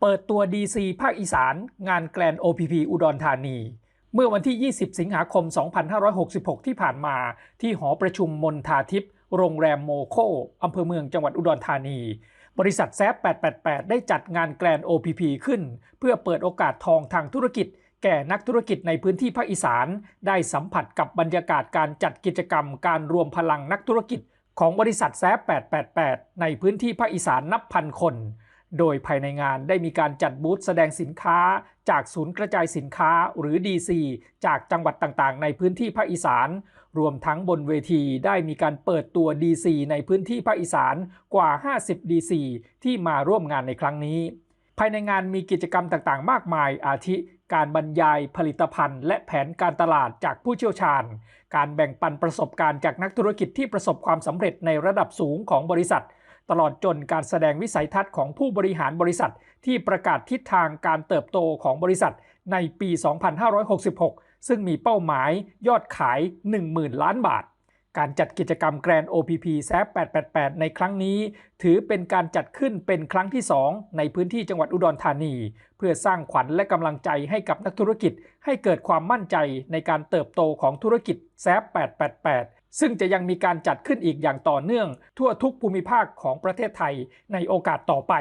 เปิดตัว DC ภาคอีสาน งานแกรน OPP อุดรธานี เมื่อวันที่ 20 สิงหาคม 2566 ที่ผ่านมา ที่หอประชุมมนทาทิพย์โรงแรมโมโคอำเภอเมืองจังหวัดอุดรธานี บริษัทแซฟ888 ได้จัดงานแกรน OPP ขึ้น เพื่อเปิดโอกาสทองทางธุรกิจ แก่นักธุรกิจในพื้นที่ภาคอีสาน ได้สัมผัสกับบรรยากาศการจัดกิจกรรม การรวมพลังนักธุรกิจ ของบริษัทแซฟ888 ในพื้นที่ภาคอีสานนับพันคน โดยภายในงานได้มีการจัดบูธแสดงสินค้า จากศูนย์กระจายสินค้าหรือ DC จากจังหวัดต่างๆ ในพื้นที่ภาคอีสาน รวมทั้งบนเวทีได้มีการเปิดตัว DC ในพื้นที่ภาคอีสานกว่า 50 DC ที่มาร่วมงานในครั้งนี้ ภายในงานมีกิจกรรมต่างๆ มากมายอาทิการบรรยายผลิตภัณฑ์ และแผนการตลาดจากผู้เชี่ยวชาญ การแบ่งปันประสบการณ์จากนักธุรกิจที่ประสบความสำเร็จในระดับสูงของบริษัท ตลอดจนการแสดงวิสัยทัศน์ของผู้บริหารบริษัท ที่ประกาศทิศทางการเติบโตของบริษัทในปี 2566 ซึ่งมีเป้าหมายยอดขาย 10,000 ล้านบาท การจัดกิจกรรมแกรน OPP แซ888 ในครั้งนี้ ถือเป็นการจัดขึ้นเป็นครั้งที่ 2 ในพื้นที่จังหวัดอุดรธานี เพื่อสร้างขวัญและกำลังใจให้กับนักธุรกิจ ให้เกิดความมั่นใจในการเติบโตของธุรกิจแซ888 ซึ่งจะยังมีการจัดขึ้นอีกอย่างต่อเนื่องทั่วทุกภูมิภาคของประเทศไทยในโอกาสต่อไป